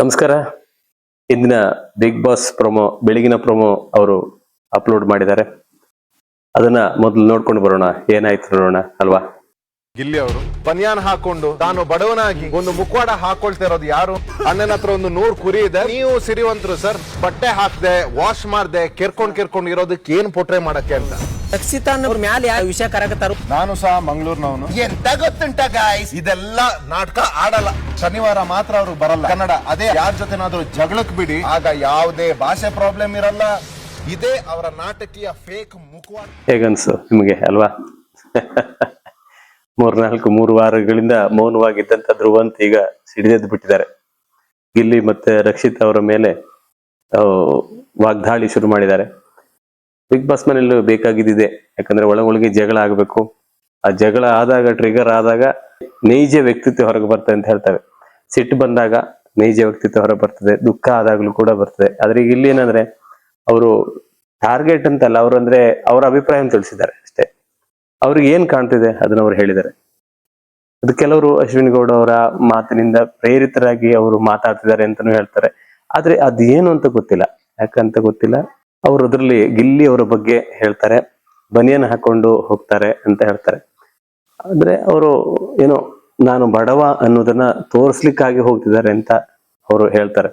ನಮಸ್ಕಾರ. ಇಂದಿನ big boss promo ಬೆಳಗಿನ ಪ್ರೊಮೋ ಅವರು ಅಪ್ಲೋಡ್ ಮಾಡಿದ್ದಾರೆ. ಅದನ್ನ ಮೊದಲು ನೋಡ್ಕೊಂಡು ಬರೋಣ, ಏನಾಯ್ತು ನೋಡೋಣ, ಅಲ್ವಾ? ಗಿಲ್ಲಿ ಅವರು, ಬನಿಯಾನ್ ಹಾಕೊಂಡು ತಾನು ಬಡವನಾಗಿ ಒಂದು ಮುಖವಾಡ ಹಾಕೊಳ್ತಿರೋದು ಯಾರು? ಅಣ್ಣನ ಹತ್ರ ಒಂದು ನೂರ್ ಕುರಿ ಇದೆ. ನೀವು ಸಿರಿವಂತರು ಸರ್, ಬಟ್ಟೆ ಹಾಕ್ದೆ ವಾಶ್ ಮಾಡ್ದೆ, ಕೆರ್ಕೊಂಡ್ ಕೆರ್ಕೊಂಡ್ ಇರೋದಕ್ಕೆ ಏನ್ ಪೊಟ್ರೆ ಮಾಡಕ್ಕೆ ಅಂತ? ರಕ್ಷಿತಾನ್ ಅವ್ರ ಮ್ಯಾಲೆ ಯಾವ ವಿಷಯ ಕರಕತ್ತಾರ ನಾನು ಸಹ ಮಂಗಳೂರಿನವನು. ಎಂತ ಗೊತ್ತುಂಟ ಗಾಯ್ಸ್ ಇದೆಲ್ಲ ನಾಟಕ ಆಡಲ್ಲ. ಶನಿವಾರ ಮಾತ್ರ ಅವರು ಬರಲ್ಲ. ಕನ್ನಡ ಅದೇ ಯಾರ ಜೊತೆನಾದ್ರೂ ಜಗಳಕ್ ಬಿಡಿ. ಆಗ ಯಾವುದೇ ಭಾಷೆ ಪ್ರಾಬ್ಲಮ್ ಇರಲ್ಲ. ಇದೇ ಅವರ ನಾಟಕೀಯ ಫೇಕ್ ಮುಖವಾಡ. ಹೇಗನ್ಸು ನಿಮಗೆ ಅಲ್ವಾ? ಮೂರ್ನಾಲ್ಕು ಮೂರು ವಾರಗಳಿಂದ ಮೌನವಾಗಿದ್ದಂತ ಧ್ರುವಂತ ಈಗ ಸಿಡಿದೆದ್ದು ಬಿಟ್ಟಿದ್ದಾರೆ. ಗಿಲ್ಲಿ ಮತ್ತೆ ರಕ್ಷಿತ್ ಅವರ ಮೇಲೆ ವಾಗ್ದಾಳಿ ಶುರು ಮಾಡಿದ್ದಾರೆ. ಬಿಗ್ ಬಾಸ್ ಮನೆಯಲ್ಲೂ ಬೇಕಾಗಿದ್ದಿದೆ. ಯಾಕಂದ್ರೆ ಒಳ ಒಳಗೆ ಜಗಳ ಆಗಬೇಕು. ಆ ಜಗಳ ಆದಾಗ ಟ್ರಿಗರ್ ಆದಾಗ ನೈಜ ವ್ಯಕ್ತಿತ್ವ ಹೊರಗೆ ಬರ್ತದೆ ಅಂತ ಹೇಳ್ತಾರೆ ಸಿಟ್ಟು ಬಂದಾಗ ನೈಜ ವ್ಯಕ್ತಿತ್ವ ಹೊರಗೆ ಬರ್ತದೆ. ದುಃಖ ಆದಾಗ್ಲೂ ಕೂಡ ಬರ್ತದೆ. ಆದ್ರೆ ಈಗ ಇಲ್ಲಿ ಏನಂದ್ರೆ, ಅವರು ಟಾರ್ಗೆಟ್ ಅಂತಲ್ಲ, ಅವ್ರು ಅಂದ್ರೆ ಅವರ ಅಭಿಪ್ರಾಯ ತಿಳಿಸಿದ್ದಾರೆ ಅಷ್ಟೇ. ಅವ್ರಿಗೆ ಏನ್ ಕಾಣ್ತಿದೆ ಅದನ್ನ ಅವ್ರು ಹೇಳಿದ್ದಾರೆ. ಅದು ಕೆಲವರು ಅಶ್ವಿನಿ ಗೌಡ ಅವರ ಮಾತಿನಿಂದ ಪ್ರೇರಿತರಾಗಿ ಅವರು ಮಾತಾಡ್ತಿದ್ದಾರೆ ಅಂತಾನು ಹೇಳ್ತಾರೆ. ಆದ್ರೆ ಅದು ಏನು ಅಂತ ಗೊತ್ತಿಲ್ಲ. ಯಾಕಂತ ಗೊತ್ತಿಲ್ಲ? ಅವರು ಅದರಲ್ಲಿ ಗಿಲ್ಲಿ ಅವರ ಬಗ್ಗೆ ಹೇಳ್ತಾರೆ, ಬನಿಯನ್ ಹಾಕೊಂಡು ಹೋಗ್ತಾರೆ ಅಂತ ಹೇಳ್ತಾರೆ. ಅಂದ್ರೆ ಅವರು ಏನೋ, ನಾನು ಬಡವ ಅನ್ನೋದನ್ನ ತೋರಿಸ್ಲಿಕ್ಕಾಗಿ ಹೋಗ್ತಿದ್ದಾರೆ ಅಂತ ಅವರು ಹೇಳ್ತಾರೆ.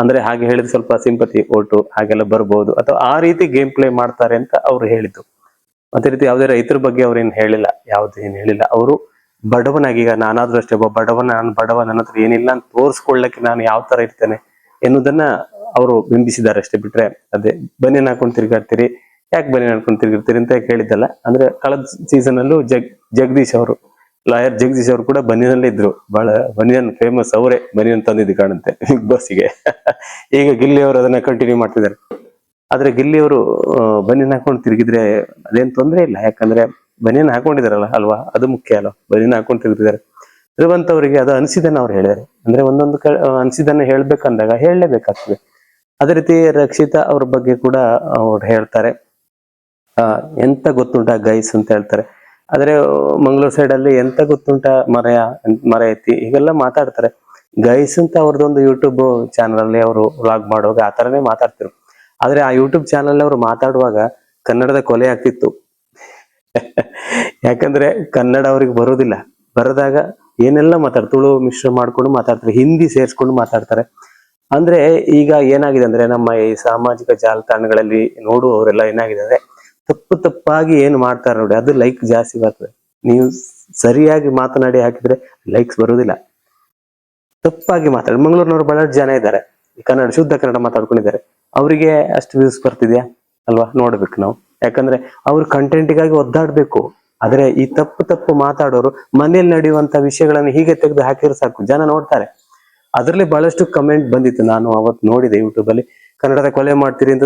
ಅಂದ್ರೆ ಹಾಗೆ ಹೇಳಿದ್ರೆ ಸ್ವಲ್ಪ ಸಿಂಪತಿ ಓಟು ಹಾಗೆಲ್ಲ ಬರ್ಬೋದು. ಅಥವಾ ಆ ರೀತಿ ಗೇಮ್ ಪ್ಲೇ ಮಾಡ್ತಾರೆ ಅಂತ ಅವ್ರು ಹೇಳಿದ್ದು. ಅದೇ ರೀತಿ ಯಾವುದೇ ರೈತರ ಬಗ್ಗೆ ಅವ್ರೇನು ಹೇಳಿಲ್ಲ, ಯಾವ್ದು ಏನು ಹೇಳಿಲ್ಲ. ಅವರು ಬಡವನಾಗಿ ಈಗ ನಾನಾದ್ರೂ ಅಷ್ಟೇ, ಒಬ್ಬ ಬಡವ ನಾನು ಬಡವ ನನ್ನ ಹತ್ರ ಏನಿಲ್ಲ ಅಂತ ತೋರಿಸ್ಕೊಳ್ಳಕ್ಕೆ ನಾನು ಯಾವ ತರ ಇರ್ತೇನೆ? ಎನ್ನುವುದನ್ನ ಅವರು ಬಿಂಬಿಸಿದ್ದಾರೆ ಅಷ್ಟೇ ಬಿಟ್ರೆ ಅದೇ ಬನಿಯನ್ ಹಾಕೊಂಡು ತಿರ್ಗಾಡ್ತೀರಿ, ಯಾಕೆ ಬನಿಯನ್ ಹಾಕೊಂಡು ತಿರ್ಗಿರ್ತೀರಿ ಅಂತ ಕೇಳಿದ್ದಲ್ಲ. ಅಂದ್ರೆ ಕಳೆದ ಸೀಸನ್ ಅಲ್ಲೂ ಜಗ್, ಜಗದೀಶ್ ಅವರು ಲಾಯರ್ ಜಗದೀಶ್ ಅವರು ಕೂಡ ಬನಿಯನಲ್ಲೇ ಇದ್ರು. ಬಹಳ ಬನಿಯನ್ ಫೇಮಸ್ ಅವರೇ ಬನಿಯನ್ ತಂದಿದ್ದು ಕಾಣುತ್ತೆ ಬಿಗ್ ಬಾಸ್ಗೆ ಈಗ ಗಿಲ್ಲಿ ಅವರು ಅದನ್ನ ಕಂಟಿನ್ಯೂ ಮಾಡ್ತಿದ್ದಾರೆ. ಆದ್ರೆ ಗಿಲ್ಲಿ ಅವರು ಬನಿಯನ್ ಹಾಕೊಂಡು ತಿರುಗಿದ್ರೆ ಅದೇನ್ ತೊಂದ್ರೆ ಇಲ್ಲ. ಯಾಕಂದ್ರೆ ಬನಿಯನ್ ಹಾಕೊಂಡಿದಾರಲ್ಲ ಅಲ್ವಾ? ಅದು ಮುಖ್ಯ ಅಲ್ವಾ? ಬನಿಯನ್ ಹಾಕೊಂಡು ತಿರುಗಿದ್ದಾರೆ. ಧ್ರುವಂತ್ ಅವರಿಗೆ ಅದು ಅನಿಸಿದನ್ನ ಅವ್ರು ಹೇಳಿದ್ದಾರೆ. ಅಂದ್ರೆ ಒಂದೊಂದು ಅನಿಸಿದನ್ನ ಹೇಳ್ಬೇಕಂದಾಗ ಹೇಳಲೇಬೇಕಾಗ್ತದೆ. ಅದೇ ರೀತಿ ರಕ್ಷಿತಾ ಅವ್ರ ಬಗ್ಗೆ ಕೂಡ ಅವ್ರು ಹೇಳ್ತಾರೆ. ಆ, ಎಂತ ಗೊತ್ತುಂಟ ಗೈಸ್ ಅಂತ ಹೇಳ್ತಾರೆ. ಆದ್ರೆ ಮಂಗಳೂರು ಸೈಡ್ ಅಲ್ಲಿ ಎಂತ ಗೊತ್ತುಂಟ ಮರೆಯ ಮರ ಐತಿ ಹೀಗೆಲ್ಲ ಮಾತಾಡ್ತಾರೆ. ಗೈಸ್ ಅಂತ ಅವ್ರದ್ದೊಂದು ಯೂಟ್ಯೂಬ್ ಚಾನಲ್ ಅಲ್ಲಿ ಅವರು ವ್ಲಾಗ್ ಮಾಡುವಾಗ ಆ ತರನೇ ಮಾತಾಡ್ತಿರು ಆದ್ರೆ ಆ ಯೂಟ್ಯೂಬ್ ಚಾನಲ್ ಅವರು ಮಾತಾಡುವಾಗ ಕನ್ನಡದ ಕೊಲೆ ಆಗ್ತಿತ್ತು. ಯಾಕಂದ್ರೆ ಕನ್ನಡ ಅವ್ರಿಗೆ ಬರೋದಿಲ್ಲ. ಬರದಾಗ ಏನೆಲ್ಲ ಮಾತಾಡ್ತಾರೆ ತುಳು ಮಿಶ್ರ ಮಾಡ್ಕೊಂಡು ಮಾತಾಡ್ತಾರೆ, ಹಿಂದಿ ಸೇರ್ಸ್ಕೊಂಡು ಮಾತಾಡ್ತಾರೆ. ಅಂದ್ರೆ ಈಗ ಏನಾಗಿದೆ ಅಂದ್ರೆ ನಮ್ಮ ಈ ಸಾಮಾಜಿಕ ಜಾಲತಾಣಗಳಲ್ಲಿ ನೋಡುವವರೆಲ್ಲ ಏನಾಗಿದೆ ಅಂದ್ರೆ ತಪ್ಪು ತಪ್ಪಾಗಿ ಏನ್ ಮಾಡ್ತಾರೆ ನೋಡಿ, ಅದು ಲೈಕ್ ಜಾಸ್ತಿ ಬರ್ತದೆ. ನೀವು ಸರಿಯಾಗಿ ಮಾತನಾಡಿ ಹಾಕಿದ್ರೆ ಲೈಕ್ಸ್ ಬರುವುದಿಲ್ಲ. ತಪ್ಪಾಗಿ ಮಾತಾಡಿ. ಮಂಗಳೂರಿನವ್ರು ಬಹಳ ಜನ ಇದ್ದಾರೆ. ಕನ್ನಡ, ಶುದ್ಧ ಕನ್ನಡ ಮಾತಾಡ್ಕೊಂಡಿದ್ದಾರೆ. ಅವರಿಗೆ ಅಷ್ಟು ವ್ಯೂಸ್ ಬರ್ತಿದ್ಯಾ? ಅಲ್ವಾ? ನೋಡ್ಬೇಕು ನಾವು. ಯಾಕಂದ್ರೆ ಅವ್ರ ಕಂಟೆಂಟಿಗಾಗಿ ಒದ್ದಾಡ್ಬೇಕು. ಆದ್ರೆ ಈ ತಪ್ಪು ತಪ್ಪು ಮಾತಾಡೋರು ಮನೇಲಿ ನಡೆಯುವಂತ ವಿಷಯಗಳನ್ನು ಹೀಗೆ ತೆಗೆದು ಹಾಕಿದ್ರೆ ಸಾಕು. ಜನ ನೋಡ್ತಾರೆ. ಅದರಲ್ಲಿ ಬಹಳಷ್ಟು ಕಮೆಂಟ್ ಬಂದಿತ್ತು. ನಾನು ಅವತ್ತು ನೋಡಿದೆ ಯೂಟ್ಯೂಬ್ ಅಲ್ಲಿ. ಕನ್ನಡದ ಕೊಲೆ ಮಾಡ್ತೀರಿ ಅಂತ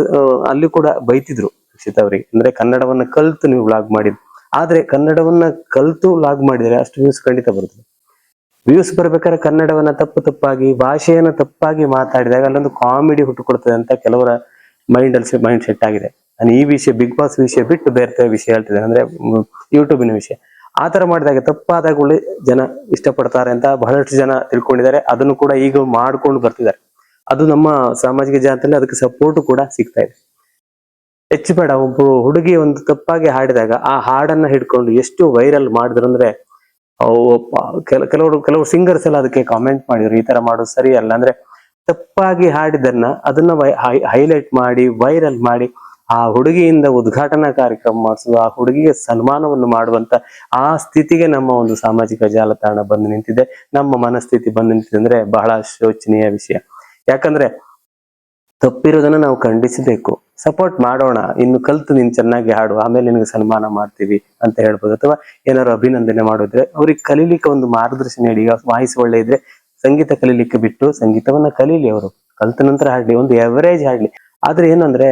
ಅಲ್ಲಿ ಕೂಡ ಬೈತಿದ್ರು ರಕ್ಷಿತ್ ಅವರಿಗೆ. ಅಂದ್ರೆ ಕನ್ನಡವನ್ನ ಕಲ್ತು ನೀವು ವ್ಲಾಗ್ ಮಾಡಿದ್ರು ಆದ್ರೆ ಕನ್ನಡವನ್ನ ಕಲ್ತು ವ್ಲಾಗ್ ಮಾಡಿದ್ರೆ ಅಷ್ಟು ವ್ಯೂಸ್ ಖಂಡಿತ ಬರ್ತದೆ ವ್ಯೂಸ್ ಬರ್ಬೇಕಾದ್ರೆ ಕನ್ನಡವನ್ನ ತಪ್ಪು ತಪ್ಪಾಗಿ, ಭಾಷೆಯನ್ನ ತಪ್ಪಾಗಿ ಮಾತಾಡಿದಾಗ ಅಲ್ಲೊಂದು ಕಾಮಿಡಿ ಹುಟ್ಟುಕೊಡ್ತದೆ ಅಂತ ಕೆಲವರ ಮೈಂಡ್ ಅಲ್ಲಿ ಮೈಂಡ್ ಸೆಟ್ ಆಗಿದೆ. ನಾನು ಈ ವಿಷಯ ಬಿಗ್ ಬಾಸ್ ವಿಷಯ ಬಿಟ್ಟು ಬೇರೆ ವಿಷಯ ಹೇಳ್ತಿದ್ದೇನೆ. ಅಂದ್ರೆ ಯೂಟ್ಯೂಬಿನ ವಿಷಯ. ಆ ತರ ಮಾಡಿದಾಗ ತಪ್ಪಾದಾಗ ಒಳ್ಳೆ ಜನ ಇಷ್ಟಪಡ್ತಾರೆ ಅಂತ ಬಹಳಷ್ಟು ಜನ ತಿಳ್ಕೊಂಡಿದ್ದಾರೆ. ಅದನ್ನು ಕೂಡ ಈಗ ಮಾಡ್ಕೊಂಡು ಬರ್ತಿದ್ದಾರೆ. ಅದು ನಮ್ಮ ಸಾಮಾಜಿಕ ಜಾಲತಾಣದಲ್ಲಿ ಅದಕ್ಕೆ ಸಪೋರ್ಟ್ ಕೂಡ ಸಿಗ್ತಾ ಇದೆ. ಹೆಚ್ಚು ಬೇಡ ಒಬ್ಬ ಹುಡುಗಿ ಒಂದು ತಪ್ಪಾಗಿ ಹಾಡಿದಾಗ ಆ ಹಾಡನ್ನ ಹಿಡ್ಕೊಂಡು ಎಷ್ಟು ವೈರಲ್ ಮಾಡಿದ್ರು ಅಂದ್ರೆ ಕೆಲವರು ಕೆಲವು ಸಿಂಗರ್ಸ್ ಎಲ್ಲ ಅದಕ್ಕೆ ಕಾಮೆಂಟ್ ಮಾಡಿದ್ರು, ಈ ತರ ಮಾಡೋದು ಸರಿ ಅಲ್ಲ. ಅಂದ್ರೆ, ತಪ್ಪಾಗಿ ಹಾಡಿದನ್ನ ಅದನ್ನ ಹೈಲೈಟ್ ಮಾಡಿ ವೈರಲ್ ಮಾಡಿ ಆ ಹುಡುಗಿಯಿಂದ ಉದ್ಘಾಟನಾ ಕಾರ್ಯಕ್ರಮ ಮಾಡಿಸೋದು, ಆ ಹುಡುಗಿಗೆ ಸನ್ಮಾನವನ್ನು ಮಾಡುವಂತ ಆ ಸ್ಥಿತಿಗೆ ನಮ್ಮ ಒಂದು ಸಾಮಾಜಿಕ ಜಾಲತಾಣ ಬಂದು ನಿಂತಿದೆ. ನಮ್ಮ ಮನಸ್ಥಿತಿ ಬಂದು ನಿಂತಿದೆ ಅಂದ್ರೆ ಬಹಳ ಶೋಚನೀಯ ವಿಷಯ. ಯಾಕಂದ್ರೆ ತಪ್ಪಿರೋದನ್ನ ನಾವು ಖಂಡಿಸಬೇಕು. ಸಪೋರ್ಟ್ ಮಾಡೋಣ. ಇನ್ನು ಕಲ್ತು ನೀನ್ ಚೆನ್ನಾಗಿ ಹಾಡು, ಆಮೇಲೆ ನಿನಗೆ ಸನ್ಮಾನ ಮಾಡ್ತೀವಿ ಅಂತ ಹೇಳ್ಬೋದು. ಅಥವಾ ಏನಾದ್ರು ಅಭಿನಂದನೆ ಮಾಡಿದ್ರೆ ಅವ್ರಿಗೆ ಕಲೀಲಿಕ್ಕೆ ಒಂದು ಮಾರ್ಗದರ್ಶನ ಹೇಳಿ ಈಗ ವಾಯ್ಸ್ ಒಳ್ಳೆ ಇದ್ರೆ ಸಂಗೀತ ಕಲೀಲಿಕ್ಕೆ ಬಿಟ್ಟು ಸಂಗೀತವನ್ನ ಕಲೀಲಿ ಅವರು. ಕಲ್ತ ನಂತರ ಹಾಡ್ಲಿ. ಒಂದು ಎವರೇಜ್ ಹಾಡ್ಲಿ. ಆದ್ರೆ ಏನಂದ್ರೆ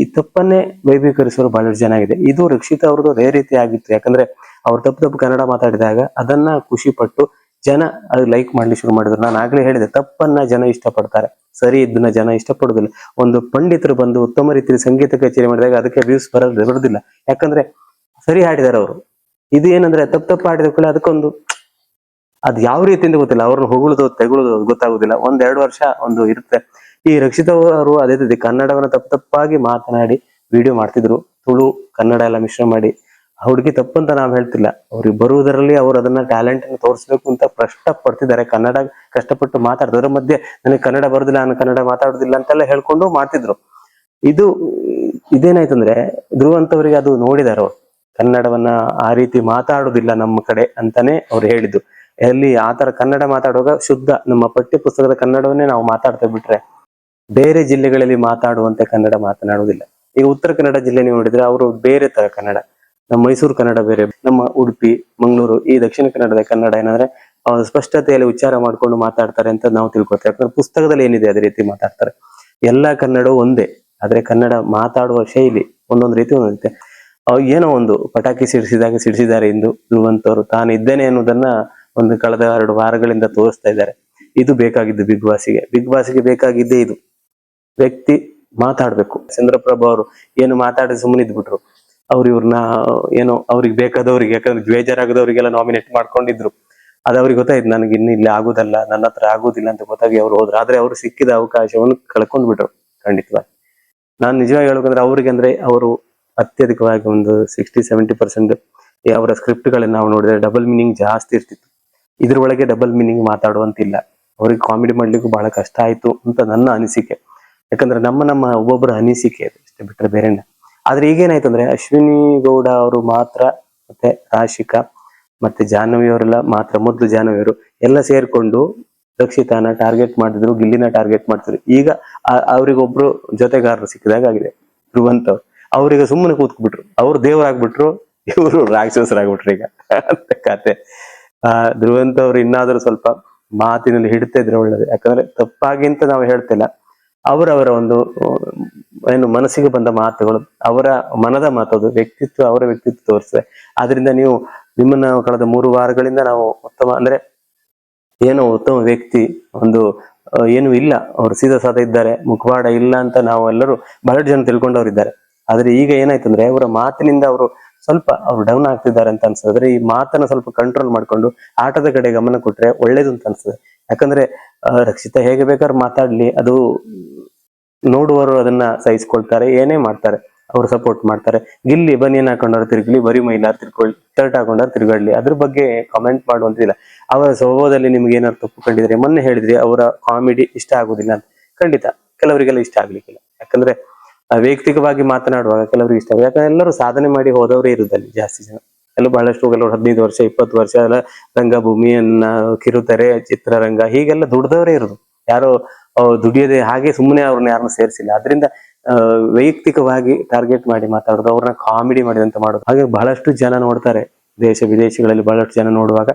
ಈ ತಪ್ಪನ್ನೇ ವೈಭೀಕರಿಸೋರು ಬಹಳಷ್ಟು ಜನ ಆಗಿದೆ. ಇದು ರಕ್ಷಿತ ಅವ್ರದ್ದು ಅದೇ ರೀತಿ ಆಗಿತ್ತು. ಯಾಕಂದ್ರೆ ಅವ್ರು ತಪ್ಪು ತಪ್ಪು ಕನ್ನಡ ಮಾತಾಡಿದಾಗ ಅದನ್ನ ಖುಷಿ ಪಟ್ಟು ಜನ ಅದು ಲೈಕ್ ಮಾಡ್ಲಿಕ್ಕೆ ಶುರು ಮಾಡಿದ್ರು. ನಾನು ಆಗ್ಲೇ ಹೇಳಿದೆ, ತಪ್ಪನ್ನ ಜನ ಇಷ್ಟಪಡ್ತಾರೆ. ಸರಿ, ಇದನ್ನ ಜನ ಇಷ್ಟಪಡುದಿಲ್ಲ. ಒಂದು ಪಂಡಿತರು ಬಂದು ಉತ್ತಮ ರೀತಿಯಲ್ಲಿ ಸಂಗೀತ ಕಚೇರಿ ಮಾಡಿದಾಗ ಅದಕ್ಕೆ ವ್ಯೂಸ್ ಬರೋದು ಬರೋದಿಲ್ಲ. ಯಾಕಂದ್ರೆ ಸರಿ ಹಾಡಿದಾರೆ ಅವರು. ಇದು ಏನಂದ್ರೆ ತಪ್ಪು ತಪ್ಪು ಹಾಡಿದ ಕೂಡ ಅದಕ್ಕೊಂದು ಅದ್ ಯಾವ ರೀತಿಯಿಂದ ಗೊತ್ತಿಲ್ಲ. ಅವ್ರನ್ನ ಹೊಗಳುದು, ತೆಗೊಳುದು ಗೊತ್ತಾಗುದಿಲ್ಲ. ಒಂದ್ ಎರಡು ವರ್ಷ ಒಂದು ಇರುತ್ತೆ. ಈ ರಕ್ಷಿತವರು ಅದೇ ರೀತಿ ಕನ್ನಡವನ್ನ ತಪ್ಪು ತಪ್ಪಾಗಿ ಮಾತನಾಡಿ ವಿಡಿಯೋ ಮಾಡ್ತಿದ್ರು. ತುಳು, ಕನ್ನಡ ಎಲ್ಲ ಮಿಶ್ರ ಮಾಡಿ. ಹುಡುಗಿ ತಪ್ಪು ಅಂತ ನಾವ್ ಹೇಳ್ತಿಲ್ಲ. ಅವ್ರಿಗೆ ಬರುವುದರಲ್ಲಿ ಅವ್ರು ಅದನ್ನ ಟ್ಯಾಲೆಂಟ್ ಅನ್ನು ತೋರಿಸ್ಬೇಕು ಅಂತ ಕಷ್ಟ ಪಡ್ತಿದ್ದಾರೆ ಕನ್ನಡ ಕಷ್ಟಪಟ್ಟು ಮಾತಾಡ್ತಾರೆ ಅದ್ರ ಮಧ್ಯೆ ನನಗೆ ಕನ್ನಡ ಬರುದಿಲ್ಲ, ನಾನು ಕನ್ನಡ ಮಾತಾಡುದಿಲ್ಲ ಅಂತೆಲ್ಲ ಹೇಳ್ಕೊಂಡು ಮಾಡ್ತಿದ್ರು. ಇದು ಇದೇನಾಯ್ತಂದ್ರೆ ಧ್ರುವಂತವರಿಗೆ ಅದು ನೋಡಿದಾರೆ ಅವ್ರು. ಕನ್ನಡವನ್ನ ಆ ರೀತಿ ಮಾತಾಡುದಿಲ್ಲ ನಮ್ಮ ಕಡೆ ಅಂತಾನೆ ಅವ್ರು ಹೇಳಿದ್ದು. ಅಲ್ಲಿ ಆತರ ಕನ್ನಡ ಮಾತಾಡುವಾಗ ಶುದ್ಧ ನಮ್ಮ ಪಠ್ಯ ಪುಸ್ತಕದ ಕನ್ನಡವನ್ನೇ ನಾವು ಮಾತಾಡ್ತಾ ಬಿಟ್ರೆ ಬೇರೆ ಜಿಲ್ಲೆಗಳಲ್ಲಿ ಮಾತಾಡುವಂತೆ ಕನ್ನಡ ಮಾತನಾಡುವುದಿಲ್ಲ. ಈಗ ಉತ್ತರ ಕನ್ನಡ ಜಿಲ್ಲೆ ನೀವು ನೋಡಿದ್ರೆ ಅವರು ಬೇರೆ ತರ ಕನ್ನಡ. ನಮ್ಮ ಮೈಸೂರು ಕನ್ನಡ ಬೇರೆ, ನಮ್ಮ ಉಡುಪಿ, ಮಂಗಳೂರು, ಈ ದಕ್ಷಿಣ ಕನ್ನಡದ ಕನ್ನಡ ಏನಂದ್ರೆ ಅವ್ರು ಸ್ಪಷ್ಟತೆಯಲ್ಲಿ ಉಚ್ಚಾರ ಮಾಡ್ಕೊಂಡು ಮಾತಾಡ್ತಾರೆ ಅಂತ ನಾವು ತಿಳ್ಕೊತೇವೆ ಯಾಕಂದ್ರೆ ಪುಸ್ತಕದಲ್ಲಿ ಏನಿದೆ ಅದೇ ರೀತಿ ಮಾತಾಡ್ತಾರೆ. ಎಲ್ಲಾ ಕನ್ನಡ ಒಂದೇ, ಆದ್ರೆ ಕನ್ನಡ ಮಾತಾಡುವ ಶೈಲಿ ಒಂದೊಂದು ರೀತಿ ಒಂದೊಂದು ರೀತಿ. ಏನೋ ಒಂದು ಪಟಾಕಿ ಸಿಡಿಸಿದಾಗ ಸಿಡಿಸಿದ್ದಾರೆ ಇಂದು ಧ್ರುವಂತವರು ತಾನು ಇದ್ದೇನೆ ಅನ್ನೋದನ್ನ ಒಂದು ಕಳೆದ ಎರಡು ವಾರಗಳಿಂದ ತೋರಿಸ್ತಾ ಇದ್ದಾರೆ. ಇದು ಬೇಕಾಗಿದ್ದು ಬಿಗ್ ಬಾಸ್ಗೆ ಬಿಗ್ ಬಾಸ್ಗೆ ಬೇಕಾಗಿದ್ದೇ ಇದು. ವ್ಯಕ್ತಿ ಮಾತಾಡ್ಬೇಕು. ಚಂದ್ರಪ್ರಭು ಅವರು ಏನು ಮಾತಾಡಿ ಸುಮ್ಮನೆ ಇದ್ಬಿಟ್ರು. ಅವ್ರು ಇವ್ರನ್ನ ಏನೋ, ಅವ್ರಿಗೆ ಬೇಕಾದವ್ರಿಗೆ, ಯಾಕಂದ್ರೆ ಬೇಜಾರಾಗದವ್ರಿಗೆಲ್ಲ ನಾಮಿನೇಟ್ ಮಾಡ್ಕೊಂಡಿದ್ರು. ಅದು ಅವ್ರಿಗೆ ಗೊತ್ತಾಯ್ತು, ನನಗೆ ಇನ್ನು ಇಲ್ಲಿ ಆಗುದಲ್ಲ, ನನ್ನ ಹತ್ರ ಆಗುದಿಲ್ಲ ಅಂತ ಗೊತ್ತಾಗಿ ಅವ್ರು ಹೋದ್ರು. ಆದ್ರೆ ಅವ್ರು ಸಿಕ್ಕಿದ ಅವಕಾಶವನ್ನು ಕಳ್ಕೊಂಡ್ಬಿಟ್ರು, ಖಂಡಿತವಾಗಿ. ನಾನು ನಿಜವಾಗಿ ಹೇಳ್ಬೇಕಂದ್ರೆ ಅವ್ರಿಗೆ ಅಂದ್ರೆ ಅವರು ಅತ್ಯಧಿಕವಾಗಿ ಒಂದು ಸಿಕ್ಸ್ಟಿ ಸೆವೆಂಟಿ ಪರ್ಸೆಂಟ್ ಅವರ ಸ್ಕ್ರಿಪ್ಟ್ಗಳನ್ನ ನಾವು ನೋಡಿದ್ರೆ ಡಬಲ್ ಮೀನಿಂಗ್ ಜಾಸ್ತಿ ಇರ್ತಿತ್ತು. ಇದ್ರ ಒಳಗೆ ಡಬಲ್ ಮೀನಿಂಗ್ ಮಾತಾಡುವಂತಿಲ್ಲ. ಅವ್ರಿಗೆ ಕಾಮಿಡಿ ಮಾಡ್ಲಿಕ್ಕೂ ಬಹಳ ಕಷ್ಟ ಆಯ್ತು ಅಂತ ನನ್ನ ಅನಿಸಿಕೆ. ಯಾಕಂದ್ರೆ ನಮ್ಮ ನಮ್ಮ ಒಬ್ಬೊಬ್ಬರ ಅನಿಸಿಕೆ ಅದು ಅಷ್ಟೇ ಬಿಟ್ರೆ ಬೇರೆ ಆದ್ರೆ ಈಗೇನಾಯ್ತು ಅಂದ್ರೆ ಅಶ್ವಿನಿ ಗೌಡ ಅವರು ಮಾತ್ರ ಮತ್ತೆ ರಾಶಿಕಾ ಮತ್ತೆ ಜಾಹ್ನವಿ ಅವರೆಲ್ಲ ಮಾತ್ರ, ಮೊದಲು ಜಾಹ್ನವಿ ಅವರು ಎಲ್ಲ ಸೇರ್ಕೊಂಡು ರಕ್ಷಿತಾನ ಟಾರ್ಗೆಟ್ ಮಾಡಿದ್ರು ಗಿಲ್ಲಿನ ಟಾರ್ಗೆಟ್ ಮಾಡ್ತಿದ್ರು. ಈಗ ಅವ್ರಿಗೊಬ್ರು ಜೊತೆಗಾರರು ಸಿಕ್ಕಿದಾಗ ಆಗಿದೆ ಧ್ರುವಂತ್ ಅವ್ರು. ಅವ್ರಿಗೆ ಸುಮ್ಮನೆ ಕೂತ್ಬಿಟ್ರು. ಅವ್ರು ದೇವರಾಗ್ಬಿಟ್ರು, ಇವರು ರಾಕ್ಷಸರಾಗ್ಬಿಟ್ರು ಈಗ ಅಂತ ಕತೆ. ಆ, ಧ್ರುವಂತ ಅವ್ರು ಇನ್ನಾದ್ರೂ ಸ್ವಲ್ಪ ಮಾತಿನಲ್ಲಿ ಹಿಡ್ತಾ ಇದ್ರೆ ಒಳ್ಳೇದು. ಯಾಕಂದ್ರೆ ತಪ್ಪಾಗಿ ಅಂತ ನಾವು ಹೇಳ್ತಿಲ್ಲ. ಅವರವರ ಒಂದು ಏನು ಮನಸ್ಸಿಗೆ ಬಂದ ಮಾತುಗಳು, ಅವರ ಮನದ ಮಾತದು ವ್ಯಕ್ತಿತ್ವ, ಅವರ ವ್ಯಕ್ತಿತ್ವ ತೋರಿಸ್ತದೆ. ಆದ್ರಿಂದ ನೀವು ನಿಮ್ಮನ್ನ ಕಳೆದ ಮೂರು ವಾರಗಳಿಂದ ನಾವು ಉತ್ತಮ, ಅಂದ್ರೆ ಏನೋ ಉತ್ತಮ ವ್ಯಕ್ತಿ, ಒಂದು ಏನು ಇಲ್ಲ. ಅವರು ಸೀದಾ ಸಾದ ಇದ್ದಾರೆ, ಮುಖವಾಡ ಇಲ್ಲ ಅಂತ ನಾವು ಎಲ್ಲರೂ ಬಹಳಷ್ಟು ಜನ ತಿಳ್ಕೊಂಡವ್ರು ಆದ್ರೆ ಈಗ ಏನಾಯ್ತಂದ್ರೆ, ಅವರ ಮಾತಿನಿಂದ ಅವರು ಸ್ವಲ್ಪ ಅವ್ರು ಡೌನ್ ಆಗ್ತಿದ್ದಾರೆ ಅಂತ ಅನ್ಸ್ತದೆ. ಈ ಮಾತನ್ನ ಸ್ವಲ್ಪ ಕಂಟ್ರೋಲ್ ಮಾಡ್ಕೊಂಡು, ಆಟದ ಕಡೆ ಗಮನ ಕೊಟ್ರೆ ಒಳ್ಳೇದು ಅಂತ ಅನ್ಸ್ತದೆ. ಯಾಕಂದ್ರೆ ರಕ್ಷಿತ ಹೇಗೆ ಬೇಕಾದ್ರೆ ಮಾತಾಡ್ಲಿ, ಅದು ನೋಡುವವರು ಅದನ್ನ ಸಹಿಸ್ಕೊಳ್ತಾರೆ, ಏನೇ ಮಾಡ್ತಾರೆ, ಅವ್ರು ಸಪೋರ್ಟ್ ಮಾಡ್ತಾರೆ. ಗಿಲ್ಲಿ ಬನಿಯನ್ ಹಾಕೊಂಡವ್ರು ತಿರುಗಲಿ, ಬರಿ ಮೈಲಾರ್ ತಿರ್ಕೊಳ್ಳಿ ಶರ್ಟ್ ಹಾಕೊಂಡವ್ರು ತಿರುಗಾಡ್ಲಿ ಅದ್ರ ಬಗ್ಗೆ ಕಾಮೆಂಟ್ ಮಾಡುವಂತಿಲ್ಲ ಅವರ ಸ್ವಭಾವದಲ್ಲಿ ನಿಮ್ಗೆ ಏನಾದ್ರು ತಪ್ಪು ಕಂಡಿದ್ರೆ, ಮೊನ್ನೆ ಹೇಳಿದ್ರೆ, ಅವರ ಕಾಮಿಡಿ ಇಷ್ಟ ಆಗುದಿಲ್ಲ ಅಂತ. ಖಂಡಿತ, ಕೆಲವರಿಗೆಲ್ಲ ಇಷ್ಟ ಆಗ್ಲಿಕ್ಕಿಲ್ಲ. ಯಾಕಂದ್ರೆ ವೈಯಕ್ತಿಕವಾಗಿ ಮಾತನಾಡುವಾಗ ಕೆಲವರಿಗೆ ಇಷ್ಟ. ಯಾಕಂದ್ರೆ ಎಲ್ಲರೂ ಸಾಧನೆ ಮಾಡಿ ಹೋದವರೇ ಇರುದಲ್ಲಿ ಜಾಸ್ತಿ ಜನ. ಎಲ್ಲ ಬಹಳಷ್ಟು ಕೆಲವರು ಹದಿನೈದು ವರ್ಷ, ಇಪ್ಪತ್ತು ವರ್ಷ ಎಲ್ಲ ರಂಗಭೂಮಿಯನ್ನ ಕಿರುತೆರೆ, ಚಿತ್ರರಂಗ ಹೀಗೆಲ್ಲ ದುಡ್ದವರೇ ಇರೋದು. ಯಾರೋ ದುಡಿಯದೆ ಹಾಗೆ ಸುಮ್ಮನೆ ಅವ್ರನ್ನ ಯಾರನ್ನ ಸೇರಿಸಿಲ್ಲ. ಅದರಿಂದ ವೈಯಕ್ತಿಕವಾಗಿ ಟಾರ್ಗೆಟ್ ಮಾಡಿ ಮಾತಾಡೋದು, ಅವ್ರನ್ನ ಕಾಮಿಡಿ ಮಾಡಿದಂತ ಮಾಡೋದು. ಹಾಗೆ ಬಹಳಷ್ಟು ಜನ ನೋಡ್ತಾರೆ. ದೇಶ ವಿದೇಶಗಳಲ್ಲಿ ಬಹಳಷ್ಟು ಜನ ನೋಡುವಾಗ.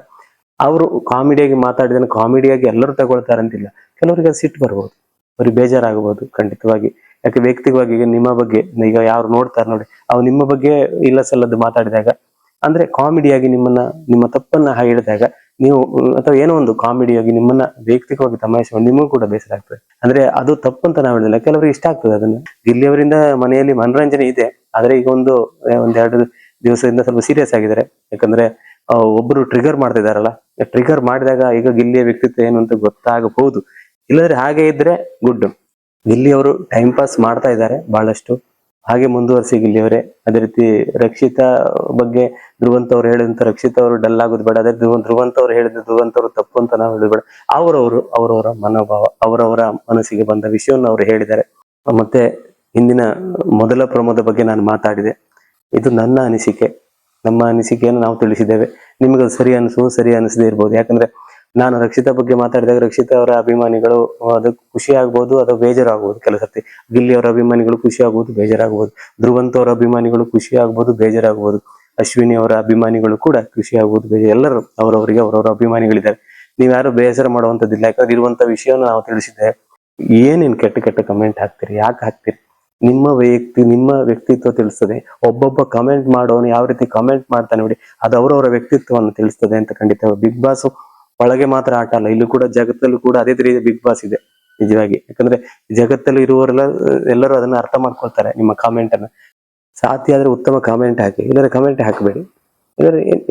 ಅವರು ಕಾಮಿಡಿಯಾಗಿ ಮಾತಾಡಿದನ್ನು ಕಾಮಿಡಿಯಾಗಿ ಎಲ್ಲರೂ ತಗೊಳ್ತಾರೆ ಅಂತಿಲ್ಲ ಕೆಲವರಿಗೆ ಅದು ಸಿಟ್ಟು ಬರ್ಬೋದು. ಅವ್ರಿಗೆ ಬೇಜಾರಾಗಬಹುದು ಖಂಡಿತವಾಗಿ. ಯಾಕೆ, ವೈಯಕ್ತಿಕವಾಗಿ ಈಗ ನಿಮ್ಮ ಬಗ್ಗೆ, ಈಗ ಯಾರು ನೋಡ್ತಾರೆ ನೋಡಿ, ಅವ್ರು ನಿಮ್ಮ ಬಗ್ಗೆ ಇಲ್ಲ ಸಲ್ಲದ್ದು ಮಾತಾಡಿದಾಗ ಅಂದ್ರೆ ಕಾಮಿಡಿಯಾಗಿ ನಿಮ್ಮನ್ನ, ನಿಮ್ಮ ತಪ್ಪನ್ನ ಹೇಳಿದಾಗ ನೀವು, ಅಥವಾ ಏನೋ ಒಂದು ಕಾಮಿಡಿಯಾಗಿ ನಿಮ್ಮನ್ನ ವೈಯಕ್ತಿಕವಾಗಿ ತಮಾಷೆ ನಿಮಗೂ ಕೂಡ ಬೇಸರ ಆಗ್ತದೆ. ಅಂದ್ರೆ ಅದು ತಪ್ಪು ಅಂತ ನಾವು ಹೇಳಿಲ್ಲ ಕೆಲವರಿಗೆ ಇಷ್ಟ ಆಗ್ತದೆ ಅದನ್ನ. ಗಿಲ್ಲಿಯವರಿಂದ ಮನೆಯಲ್ಲಿ ಮನರಂಜನೆ ಇದೆ. ಆದ್ರೆ ಈಗ ಒಂದು ಒಂದೆರಡು ದಿವಸದಿಂದ ಸ್ವಲ್ಪ ಸೀರಿಯಸ್ ಆಗಿದ್ದಾರೆ. ಯಾಕಂದ್ರೆ ಒಬ್ರು ಟ್ರಿಗರ್ ಮಾಡ್ತಿದಾರಲ್ಲ ಟ್ರಿಗರ್ ಮಾಡಿದಾಗ ಈಗ ಗಿಲ್ಲಿಯ ವ್ಯಕ್ತಿತ್ವ ಏನು ಅಂತ ಗೊತ್ತಾಗಬಹುದು. ಇಲ್ಲದ್ರೆ ಹಾಗೆ ಇದ್ರೆ ಗುಡ್ ಗಿಲ್ಲಿ ಅವರು ಟೈಮ್ ಪಾಸ್ ಮಾಡ್ತಾ ಇದ್ದಾರೆ, ಬಹಳಷ್ಟು. ಹಾಗೆ ಮುಂದುವರಿಸಿ ಗಿಲ್ಲಿಯವರೇ. ಅದೇ ರೀತಿ ರಕ್ಷಿತಾ ಬಗ್ಗೆ ಧ್ರುವಂತ ಅವ್ರು ಹೇಳಿದಂತ ರಕ್ಷಿತ ಅವರು ಡಲ್ ಆಗೋದು ಬೇಡ. ಅದೇ ಧ್ರುವ ಧ್ರುವಂತ ಅವ್ರು ಹೇಳಿದ ಧ್ರುವಂತ ಅವರು ತಪ್ಪು ಅಂತ ನಾವು ಹೇಳೋದು ಬೇಡ. ಅವರವರು, ಅವರವರ ಮನೋಭಾವ, ಅವರವರ ಮನಸ್ಸಿಗೆ ಬಂದ ವಿಷಯವನ್ನು ಅವರು ಹೇಳಿದ್ದಾರೆ. ಮತ್ತೆ ಹಿಂದಿನ ಮೊದಲ ಪ್ರಮೋದ ಬಗ್ಗೆ ನಾನು ಮಾತಾಡಿದೆ. ಇದು ನನ್ನ ಅನಿಸಿಕೆ. ನಮ್ಮ ಅನಿಸಿಕೆಯನ್ನು ನಾವು ತಿಳಿಸಿದ್ದೇವೆ. ನಿಮಗೆ ಸರಿ ಅನಿಸು ಸರಿ ಅನಿಸದೇ ಇರ್ಬೋದು. ಯಾಕಂದ್ರೆ ನಾನು ರಕ್ಷಿತಾ ಬಗ್ಗೆ ಮಾತಾಡಿದಾಗ ರಕ್ಷಿತ ಅವರ ಅಭಿಮಾನಿಗಳು ಅದು ಖುಷಿ ಆಗ್ಬೋದು ಅಥವಾ ಬೇಜಾರಾಗ್ಬೋದು ಕೆಲವು ಸರ್ತಿ. ಗಿಲ್ಲಿ ಅವರ ಅಭಿಮಾನಿಗಳು ಖುಷಿ ಆಗ್ಬೋದು ಬೇಜಾರಾಗ್ಬೋದು. ಧ್ರುವಂತ ಅವರ ಅಭಿಮಾನಿಗಳು ಖುಷಿ ಆಗ್ಬೋದು ಬೇಜಾರಾಗ್ಬೋದು. ಅಶ್ವಿನಿ ಅವರ ಅಭಿಮಾನಿಗಳು ಕೂಡ ಖುಷಿ ಆಗ್ಬೋದು ಬೇಜಾರು ಎಲ್ಲರೂ ಅವರವರಿಗೆ ಅವರವರ ಅಭಿಮಾನಿಗಳಿದ್ದಾರೆ. ನೀವ್ಯಾರು ಬೇಸರ ಮಾಡುವಂತದ್ದಿಲ್ಲ ಯಾಕಂದ್ರೆ ಇರುವಂತ ವಿಷಯವನ್ನು ನಾವು ತಿಳಿಸಿದ್ದೆ. ಏನೇನು ಕೆಟ್ಟ ಕೆಟ್ಟ ಕಮೆಂಟ್ ಹಾಕ್ತೀರಿ, ಯಾಕೆ ಹಾಕ್ತೀರಿ? ನಿಮ್ಮ ವ್ಯಕ್ತಿ, ನಿಮ್ಮ ವ್ಯಕ್ತಿತ್ವ ತಿಳಿಸ್ತದೆ. ಒಬ್ಬೊಬ್ಬ ಕಮೆಂಟ್ ಮಾಡೋನು ಯಾವ ರೀತಿ ಕಮೆಂಟ್ ಮಾಡ್ತಾನೆ ನೋಡಿ ಅದು ಅವರವರ ವ್ಯಕ್ತಿತ್ವವನ್ನು ತಿಳಿಸ್ತದೆ ಅಂತ ಖಂಡಿತ ಬಿಗ್ ಬಾಸ್ ಒಳಗೆ ಮಾತ್ರ ಆಟ ಅಲ್ಲ, ಇಲ್ಲೂ ಕೂಡ ಜಗತ್ತಲ್ಲೂ ಕೂಡ ಅದೇ ರೀತಿ ಬಿಗ್ ಬಾಸ್ ಇದೆ, ನಿಜವಾಗಿ. ಯಾಕಂದ್ರೆ ಜಗತ್ತಲ್ಲಿ ಇರುವವರೆಲ್ಲ, ಎಲ್ಲರೂ ಅದನ್ನ ಅರ್ಥ ಮಾಡ್ಕೊಳ್ತಾರೆ ನಿಮ್ಮ ಕಾಮೆಂಟ್ ಅನ್ನ. ಸಾಧ್ಯ ಆದ್ರೆ ಉತ್ತಮ ಕಾಮೆಂಟ್ ಹಾಕಿ, ಇಲ್ಲದ್ರೆ ಕಮೆಂಟ್ ಹಾಕಬೇಡಿ.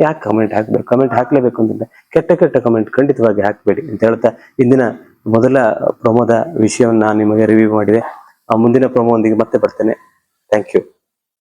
ಯಾಕೆ ಕಮೆಂಟ್ ಹಾಕ್ಬೇಕು? ಕಮೆಂಟ್ ಹಾಕ್ಲೇಬೇಕು ಅಂತಂದ್ರೆ ಕೆಟ್ಟ ಕೆಟ್ಟ ಕಮೆಂಟ್ ಖಂಡಿತವಾಗಿ ಹಾಕ್ಬೇಡಿ ಅಂತ ಹೇಳ್ತಾ ಇಂದಿನ ಮೊದಲ ಪ್ರಮೋದ ವಿಷಯವನ್ನು ನಾನು ನಿಮಗೆ ರಿವ್ಯೂ ಮಾಡಿದೆ. ಆ ಮುಂದಿನ ಪ್ರೊಮೋದೊಂದಿಗೆ ಮತ್ತೆ ಬರ್ತೇನೆ. Thank you